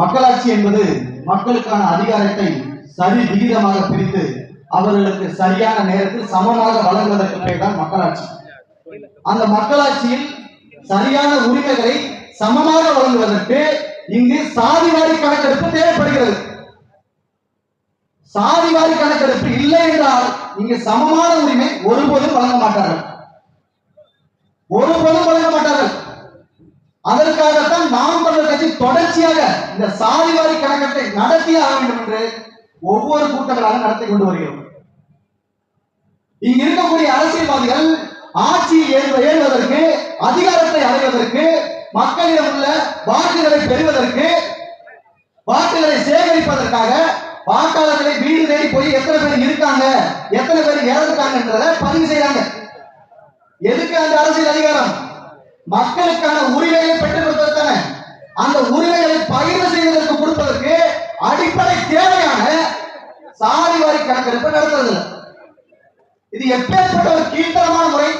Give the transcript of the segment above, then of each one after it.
மக்களாட்சி என்பது மக்களுக்கான அதிகாரத்தை சரி விகிதமாக பிரித்து அவர்களுக்கு சரியான நேரத்தில் சமமாக வழங்குவதற்கு பெயர் தான் மக்களாட்சி. அந்த மக்களாட்சியில் சரியான உரிமைகளை சமமாக வழங்குவதற்கு இங்கு சாதிவாரி கணக்கெடுப்பு தேவைப்படுகிறது. சாதிவாரி கணக்கெடுப்பு இல்லை என்றால் இங்கு சமமான உரிமை ஒருபோதும் வழங்க மாட்டார்கள். ஒருபோதும் வழங்க அதற்காகத்தான் நாம் தமிழர் கட்சி தொடர்ச்சியாக இந்த சாதிவாரி கணக்கெடுப்பை நடத்தியே ஆக வேண்டும் என்று ஒவ்வொரு கூட்டங்களாக நடத்தி கொண்டு வருகிறோம். இங்க இருக்கக்கூடிய அரசியல்வாதிகள் ஆட்சி ஏறுவதற்கு அதிகாரத்தை அடைவதற்கு மக்களிடம் உள்ள வாக்குகளை பெறுவதற்கு வாக்குகளை சேகரிப்பதற்காக வாக்காளர்களை வீடு தேடி போய் எத்தனை பேர் இருக்காங்க எத்தனை பேர் இறந்துட்டாங்கன்றத பதிவு செய்யறாங்க எதுக்கு அந்த அரசியல் அதிகாரம்? மக்களுக்கான உரிமை அந்த உரிமைகளை பகிர்வு செய்வதற்கு கொடுப்பதற்கு அடிப்படை தேவையான சாதிவாரி கணக்கெடுப்பு நடத்துறது. இது எப்பேற்பட்ட ஒரு கீழ்த்தரமான முறை?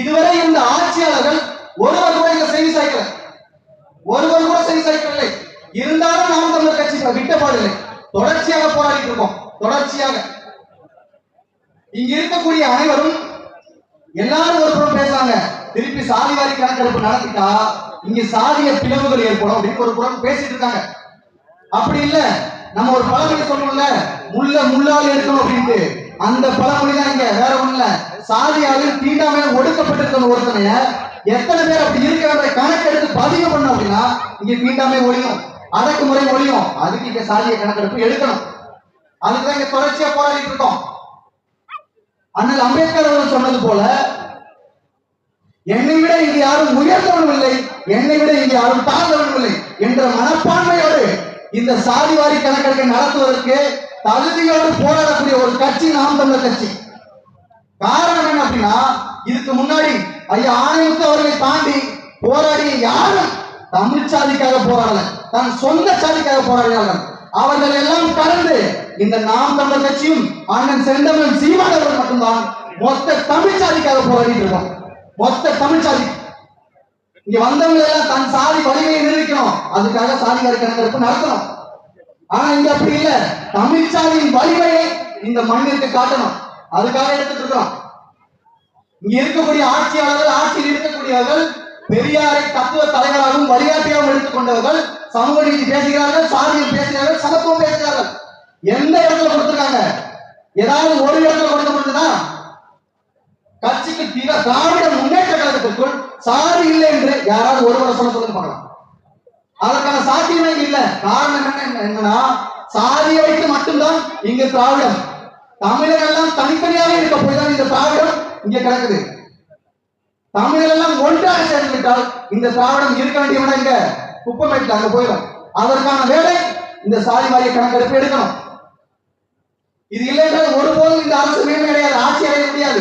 இதுவரை இந்த ஆட்சியாளர்கள் ஒருவர் கூட இங்க செய்தி சாய்க்கல. ஒருவர் கூட செய்தி சாய்க்கவில்லை. இருந்தாலும் நாம் தமிழர் கட்சி இப்ப விட்டப்பாடில்லை தொடர்ச்சியாக போராடிட்டு இருக்கோம். தொடர்ச்சியாக. இங்க இருக்கக்கூடிய அனைவரும் எல்லாரும் ஒரு புறம் பேசுறாங்க. திருப்பி சாதிவாரி கணக்கெடுப்பு நடத்திட்டா இங்க சாதிய பிளவுகள் ஏற்படும் அப்படின்னு ஒரு புறம் பேசிட்டு இருக்காங்க. அப்படி இல்ல. நம்ம ஒரு பழமொழி சொல்லணும்ல முள்ள முள்ளால் எடுக்கணும் அப்படின்ட்டு. அந்த பழமொழி தான் இங்க வேற ஒண்ணுல இல்ல. சாதியாவில் தீண்டாமையில ஒடுக்கப்பட்டிருக்கணும் ஒருத்தனைய எத்தனை பேர் அப்படி இருக்கிற கணக்கெடுத்து பதிவு பண்ணோம் அப்படின்னா இங்க தீண்டாமை ஒழியும் அடக்குமுறை ஒழியும். அதுக்கு இங்க சாதிய கணக்கெடுப்பு எடுக்கணும். அதுக்குதான் இங்க தொடர்ச்சியா போராடிட்டு இருக்கோம். அண்ணல் அம்பேத்கர் அவர்கள் சொன்னது போல என்னை விட இங்கு யாரும் உயர்ந்தவனும் இல்லை. என்னை விட இங்கே யாரும் தாழ்ந்தவர்களே இல்லை என்ற மனப்பான்மையோடு இந்த சாதிவாரி கணக்கெடுப்பை நடத்துவதற்கு தகுதியோடு போராடக்கூடிய ஒரு கட்சி நாம் தமிழர் கட்சி. காரணம் என்ன அப்படின்னா இதுக்கு முன்னாடி ஐயா ஆணையத்து அவர்களை தாண்டி போராடிய யாரும் தமிழ் சாதிக்காக போராடல. தன் சொந்த சாதிக்காக போராடினார்கள் அவர்கள் எல்லாம் கடந்து இந்த நாம் தமிழர் கட்சியும் அண்ணன் செந்தமிழன் சீமானவர்கள் மட்டும்தான் மொத்த தமிழ் சாதிக்காக போராடிட்டு இருக்கோம். மொத்த தமிழ் சாதி இங்க வந்தவங்க எல்லாம் தன் சாதி வலிமையை நிரூபிக்கணும். அதுக்காக சாதிகார கணக்கெடுப்பு நடத்தணும். ஆனா இங்க அப்படி இல்ல. தமிழ் சாதியின் வலிமையை இந்த மண்ணிற்கு காட்டணும். அதுக்காக எடுத்துட்டு இருக்கோம் இங்க இருக்கக்கூடிய ஆட்சியாளர்கள் ஆட்சியில் இருக்கக்கூடியவர்கள் பெரியாரை தத்துவ தலைவராகவும் வழிகாட்டியாகவும் எடுத்துக்கொண்டவர்கள் சமூக நீதி பேசுகிறார்கள் சாதியில் பேசுகிறார்கள் சமத்துவம் பேசுகிறார்கள். எந்த இடத்துல கொடுத்துருக்காங்க? ஏதாவது ஒரு இடத்துல கொடுக்கப்பட்டதா கட்சிக்கு திராவிட சாதி இல்லை என்று யாராவது ஒருவரை சொல்ல சொல்லுங்க பார்க்கலாம். அதற்கான சாத்தியமே இல்லை. காரணம் என்ன என்னன்னா சாதியை வைத்து மட்டும்தான் இங்க திராவிடம். தமிழர் எல்லாம் தனித்தனியாக இருக்க போய் தான் இந்த திராவிடம் இங்க கிடக்குது. தமிழர் எல்லாம் ஒன்றாக சேர்ந்து விட்டால் இந்த திராவிடம் இருக்க வேண்டிய விட இங்க குப்பமேட்டில் அங்க போயிடும். அதற்கான வேலை இந்த சாதி வாரிய கணக்கெடுப்பு எடுக்கணும். இது இல்லை என்றால் ஒருபோதும் இந்த அரசு மேன்மை அடையாது ஆட்சி அடைய முடியாது.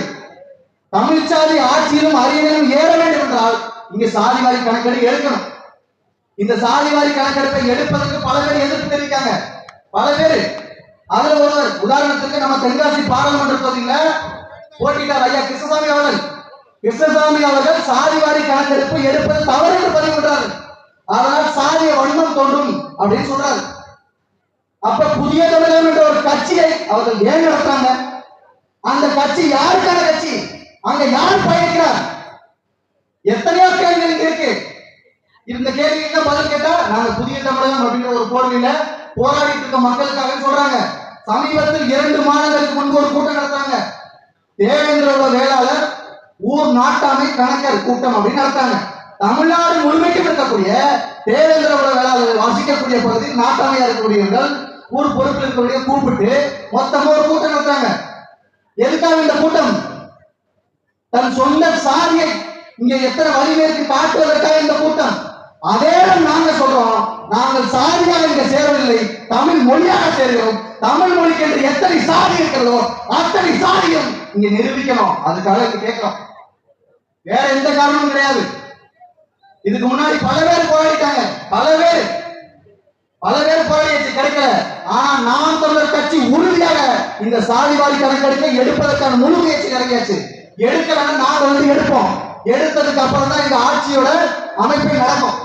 தமிழ்ச்சாதி ஆட்சியிலும் அரியணையிலும் ஏற வேண்டும் என்றால் இங்க சாதி வாரி எடுக்கணும். இந்த சாதி வாரி கணக்கெடுப்பை எடுப்பதற்கு பல பேர் எதிர்ப்பு தெரிவிக்காங்க பல பேர். அதுல ஒருவர் உதாரணத்துக்கு நம்ம தென்காசி பாராளுமன்ற தொகுதியில போட்டிட்டார் ஐயா கிருஷ்ணசாமி அவர்கள். கிருஷ்ணசாமி அவர்கள் சாதி வாரி கணக்கெடுப்பு எடுப்பது தவறு என்று பதிவு அதனால் சாதிய வன்மம் தோன்றும் அப்படின்னு சொல்றாரு. அப்ப புதிய தமிழகம் என்ற ஒரு கட்சியை அவர்கள் ஏன் நடத்துறாங்க? அந்த கட்சி யாருக்கான கட்சி? அங்க யார் பயணிக்கிறார்? எத்தனையோ கேள்விகள் இருக்கு. இந்த கேள்விக்கு பதில் கேட்டா நாங்க புதிய தமிழகம் அப்படின்ற ஒரு போர்வையில போராடிட்டு இருக்க மக்களுக்காக சொல்றாங்க. சமீபத்தில் இரண்டு மாதங்களுக்கு முன்பு ஒரு கூட்டம் நடத்தாங்க. தேவேந்திரோட வேளாளர் ஊர் நாட்டாமை கணக்கர் கூட்டம் அப்படின்னு நடத்தாங்க. தமிழ்நாடு முழுமைக்கும் இருக்கக்கூடிய தேவேந்திரோட வேளாளர் வசிக்கக்கூடிய பகுதியில் நாட்டாமையா இருக்கக்கூடியவர்கள் ஊர் பொறுப்பில் இருக்கக்கூடிய கூப்பிட்டு மொத்தமா ஒரு கூட்டம் நடத்தாங்க. எதுக்காக இந்த கூட்டம்? தன் சொந்த சாதியை இங்க எத்தனை வலிமைக்கு காட்டுவதற்காக இந்த கூட்டம்? அதே நாங்க சொல்றோம். நாங்கள் சாதியாக இங்க சேரவில்லை. தமிழ் மொழியாக சேர்கிறோம். தமிழ் மொழிக்கு என்று எத்தனை சாதி இருக்கிறதோ அத்தனை சாதியும் இங்க நிரூபிக்கணும். அதுக்காக இங்க கேட்கிறோம். வேற எந்த காரணமும் கிடையாது. இதுக்கு முன்னாடி பல பேர் போராடிட்டாங்க. பல பேர். பல பேர் போராடியாச்சு கிடைக்கல. ஆனா நாம் தமிழர் கட்சி உறுதியாக இந்த சாதிவாரி கணக்கெடுக்க எடுப்பதற்கான முழு முயற்சி இறங்கியாச்சு. எடுக்கலன்னா நாங்க வந்து எடுப்போம். எடுத்ததுக்கு அப்புறம் தான் இந்த ஆட்சியோட அமைப்பு நடக்கும்.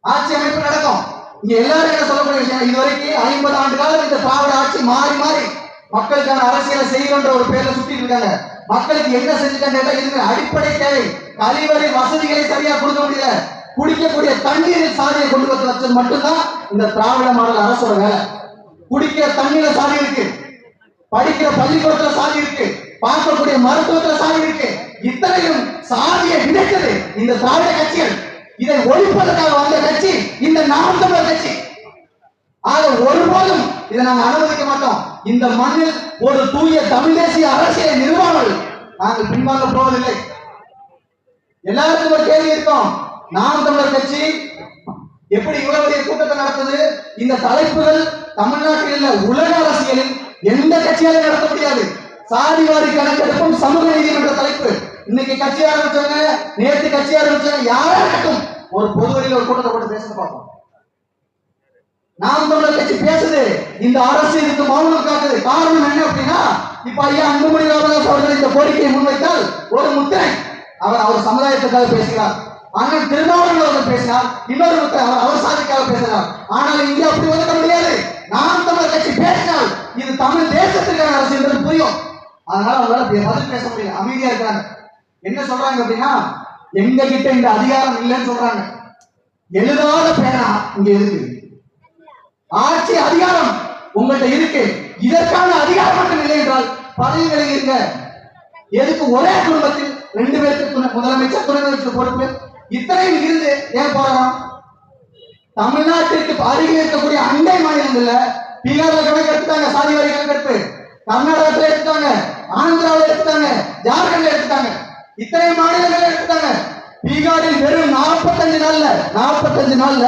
ஆட்சி அமைப்பு நடக்கும். இங்க எல்லாரும் என்ன சொல்லக்கூடிய விஷயம் இதுவரைக்கும் ஐம்பது ஆண்டு காலம் இந்த திராவிட ஆட்சி மாறி மாறி மக்களுக்கான அரசியலை செய்யணும்ன்ற ஒரு பேர்ல சுத்திட்டு இருக்காங்க. மக்களுக்கு என்ன செஞ்சுட்டாங்க இதுக்கு அடிப்படை தேவை. கழிவறை வசதிகளை சரியா கொடுக்க முடியல. குடிக்கக்கூடிய தண்ணீரில் சாதியை கொண்டு வந்து வச்சது மட்டும்தான் இந்த திராவிட மாடல் அரசோட வேலை. குடிக்கிற தண்ணீர சாதி இருக்கு. படிக்கிற பள்ளிக்கூடத்துல சாதி இருக்கு. பார்க்கக்கூடிய மருத்துவத்துல சாதி இருக்கு. இத்தனையும் சாதியை விதைத்தது இந்த திராவிட கட்சிகள். இதை ஒழிப்பதற்காக வந்த கட்சி இந்த நாம் தமிழர் கட்சி. ஆக ஒருபோதும் இதை நாங்க அனுமதிக்க மாட்டோம். இந்த மண்ணில் ஒரு தூய தமிழ் தேசிய அரசியலை நிறுவாமல் நாங்கள் பின்வாங்க போவதில்லை. எல்லாருக்கும் ஒரு கேள்வி இருக்கும். நாம் தமிழர் கட்சி எப்படி இவ்வளவு பெரிய கூட்டத்தை நடத்துது? இந்த தலைப்புகள் தமிழ்நாட்டில் இல்ல உலக அரசியலில் எந்த கட்சியாலும் நடத்த முடியாது. சாதிவாரி கணக்கெடுப்பும் சமூக நீதி என்ற தலைப்பு. இன்னைக்கு கட்சி ஆரம்பிச்சாங்க நேற்று கட்சி ஆரம்பிச்சாங்க யாரா இருக்கட்டும் ஒரு பொது வழியில் ஒரு கூட்டத்தை போட்டு பேச பார்ப்போம். நாம் தமிழர் கட்சி பேசுது இந்த அரசு இதுக்கு மௌனம் காட்டுது. காரணம் என்ன அப்படின்னா இப்ப ஐயா அன்புமணி ராமதாஸ் அவர்கள் இந்த கோரிக்கையை முன்வைத்தால் ஒரு முத்திரை அவர் அவர் சமுதாயத்துக்காக பேசுகிறார். ஆனால் திருமாவளவன் அவர்கள் பேசினார் இன்னொரு முத்திரை அவர் அவர் சாதிக்காக பேசினார். ஆனால் இங்கே அப்படி ஒதுக்க முடியாது. நாம் தமிழர் கட்சி பேசினால் இது தமிழ் தேசத்துக்கான அரசு என்று புரியும். அதனால அவங்களால பதில் பேச முடியல. அமைதியா இருக்காங்க. என்ன சொல்றாங்க அப்படின்னா எங்க கிட்ட இந்த அதிகாரம் இல்லைன்னு சொல்றாங்க. எழுதாத பேனா இங்க இருக்கு. ஆட்சி அதிகாரம் உங்கள்கிட்ட இருக்கு. இதற்கான அதிகாரம் மட்டும் இல்லை என்றால் பதவி இருங்க. எதுக்கு ஒரே குடும்பத்தில் ரெண்டு பேருக்கு துணை முதலமைச்சர் துணை முதலமைச்சர் பொறுப்பு? இத்தனையும் இருந்து ஏன் போறோம் தமிழ்நாட்டிற்கு அருகில் இருக்கக்கூடிய அண்டை மாநிலங்கள்ல பீகார்ல கணக்கு சாதி சாதிவாரி கணக்கெடுப்பு. கர்நாடகத்துல எடுத்துட்டாங்க ஆந்திராவில் எடுத்துட்டாங்க ஜார்க்கண்ட்ல எடுத்துட்டாங்க இத்தனை மாநிலங்கள் எடுத்துட்டாங்க. பீகாரில் வெறும் 45 நாள்ல 45 நாள்ல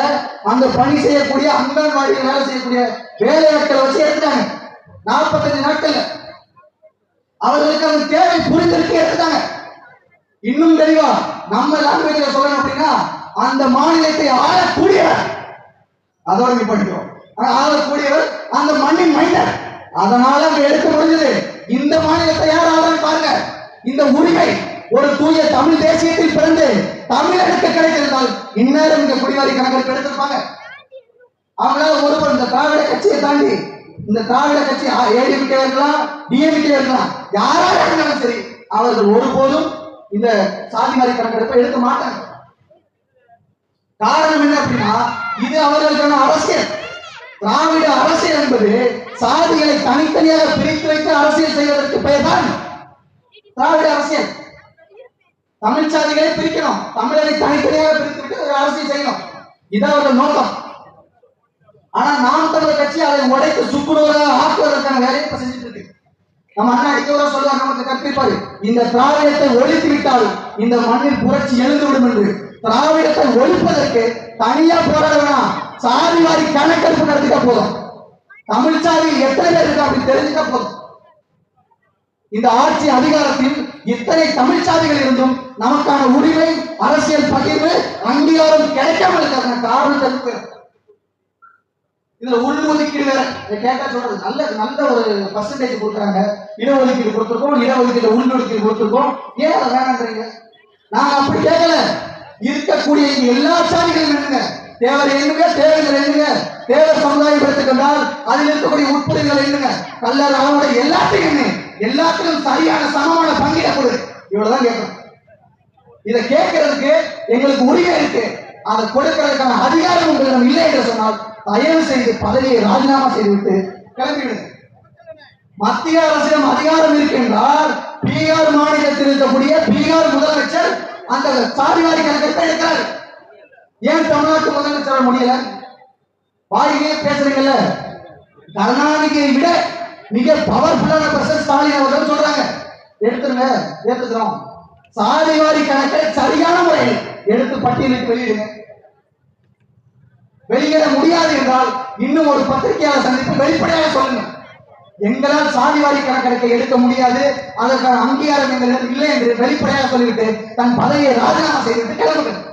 அந்த பணி செய்யக்கூடிய அங்கன்வாடியில் வேலை செய்யக்கூடிய வேலையாட்களை வச்சு எடுத்துட்டாங்க. 45 நாட்கள்ல. அவர்களுக்கு அந்த தேவை புரிந்திருக்கு எடுத்துட்டாங்க. இன்னும் தெளிவா நம்ம லாங்குவேஜ்ல சொல்லணும் அப்படின்னா அந்த மாநிலத்தை ஆளக்கூடியவர். அதோட படிக்கிறோம் ஆளக்கூடியவர் அந்த மண்ணின் மைனர் அதனால அங்க எடுக்க முடிஞ்சது. இந்த மாநிலத்தை யார் ஆளுன்னு பாருங்க. இந்த உரிமை ஒரு தூய தமிழ் தேசியத்தில் பிறந்து தமிழனுக்கு கிடைத்திருந்தால் இந்நேரம் இந்த குடிவாரி கணக்கெடுப்பு எடுத்திருப்பாங்க. அவங்களால ஒருவர் இந்த திராவிட கட்சியை தாண்டி இந்த திராவிட கட்சி ஏடிஎம்கே இருக்கலாம் டிஎம்கே இருக்கலாம் யாராக இருந்தாலும் சரி அவர்கள் ஒருபோதும் இந்த சாதிவாரி கணக்கெடுப்பை எடுக்க மாட்டாங்க. காரணம் என்ன அப்படின்னா இது அவர்களுக்கான அரசியல். திராவிட அரசியல் என்பது சாதிகளை தனித்தனியாக பிரித்து வைத்து அரசியல் செய்வதற்கு பெயர்தான் திராவிட அரசியல். தமிழ் சாதிகளை பிரிக்கணும். தமிழரை தனித்தனியாக பிரித்து விட்டு ஒரு அரசியல் செய்யணும். இதான் ஒரு நோக்கம். ஆனா நாம் தமிழர் கட்சி அதை உடைத்து சுக்குநூறாக ஆக்குவதற்கான வேலையை இப்ப செஞ்சுட்டு இருக்கு. நம்ம அண்ணா அடிக்கவரா சொல்லுவார் நமக்கு கற்பிப்பாரு. இந்த திராவிடத்தை ஒழித்து விட்டால் இந்த மண்ணில் புரட்சி எழுந்துவிடும் என்று. திராவிடத்தை ஒழிப்பதற்கு தனியா போராட வேணாம். சாதிவாரி கணக்கெடுப்பு நடத்திட்டா போதும். தமிழ் எத்தனை பேர் இருக்கு அப்படி தெரிஞ்சுட்டா போதும். இந்த ஆட்சி அதிகாரத்தில் இத்தனை தமிழ்ச்சாதிகள் இருந்தும் நமக்கான உரிமை அரசியல் பகிர்வு அங்கீகாரம் கிடைக்காமல் இருக்கிற காரணம் தெரிஞ்சு இதுல உள்ஒதுக்கீடு வேற. இதை கேட்டா சொல்றது நல்ல நல்ல ஒரு பர்சன்டேஜ் கொடுக்குறாங்க. இடஒதுக்கீடு கொடுத்துருக்கோம் இடஒதுக்கீடு உள்ஒதுக்கீடு கொடுத்துருக்கோம். ஏன் அதை வேணான்றீங்க நாங்க அப்படி கேட்கல. இருக்கக்கூடிய எல்லா சாதிகளும் என்னங்க தேவர் எண்ணுங்க தேவைகள் எண்ணுங்க. தேவ சமுதாயப்படுத்திக் கொண்டால் அதில் இருக்கக்கூடிய உட்புறங்கள் எண்ணுங்க. கல்லர் அவனோட எல்லாத்தையும் எண்ணு. எல்லாத்திலும் சரியான சமமான பங்கிட கொடு. இவ்வளவுதான் கேட்கணும். இதை கேட்கறதுக்கு எங்களுக்கு உரிமை இருக்கு. அதை கொடுக்கறதுக்கான அதிகாரம் உங்களிடம் இல்லை என்று சொன்னால் தயவு செய்து பதவியை ராஜினாமா செய்துவிட்டு கிளம்பிவிடுங்க மத்திய அரசிடம் அதிகாரம் இருக்கின்றால் பீகார் மாநிலத்தில் இருக்கக்கூடிய பீகார் முதலமைச்சர் அந்த சாதிவாரி கணக்கெடுப்பை எடுக்கிறார். ஏன் தமிழ்நாட்டு முதலமைச்சர் முடியல? வாயிலே பேசுறீங்கல்ல? கருணாநிதியை விட மிக பவர்ஃபுல்லான பர்சன் ஸ்டாலின் அவர்கள் சொல்றாங்க. எடுத்துருங்க ஏத்துக்கிறோம். சாதிவாரி கணக்கை சரியான முறையில் எடுத்து பட்டியலிட்டு வெளியிடுங்க. வெளியிட முடியாது என்றால் இன்னும் ஒரு பத்திரிகையாளர் சந்திப்பு வெளிப்படையாக சொல்லுங்க. எங்களால் சாதிவாரி கணக்கெடுக்க எடுக்க முடியாது. அதற்கான அங்கீகாரம் எங்களிடம் இல்லை என்று வெளிப்படையாக சொல்லிவிட்டு தன் பதவியை ராஜினாமா செய்துவிட்டு கிளம்புங்க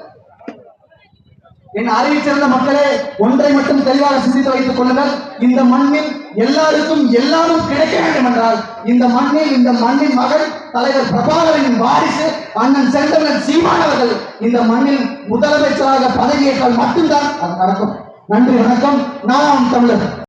என் அறிவிச்சிருந்த மக்களே ஒன்றை மட்டும் தெளிவாக சிந்தித்து வைத்துக் கொள்ளுங்கள். இந்த மண்ணில் எல்லாருக்கும் எல்லாரும் கிடைக்க வேண்டும் என்றால் இந்த மண்ணில் இந்த மண்ணின் மகன் தலைவர் பிரபாகரனின் வாரிசு அண்ணன் செந்தமன் சீமான் அவர்கள் இந்த மண்ணில் முதலமைச்சராக பதவியேற்றால் மட்டும்தான் அது நடக்கும். நன்றி வணக்கம். நாம் தமிழர்.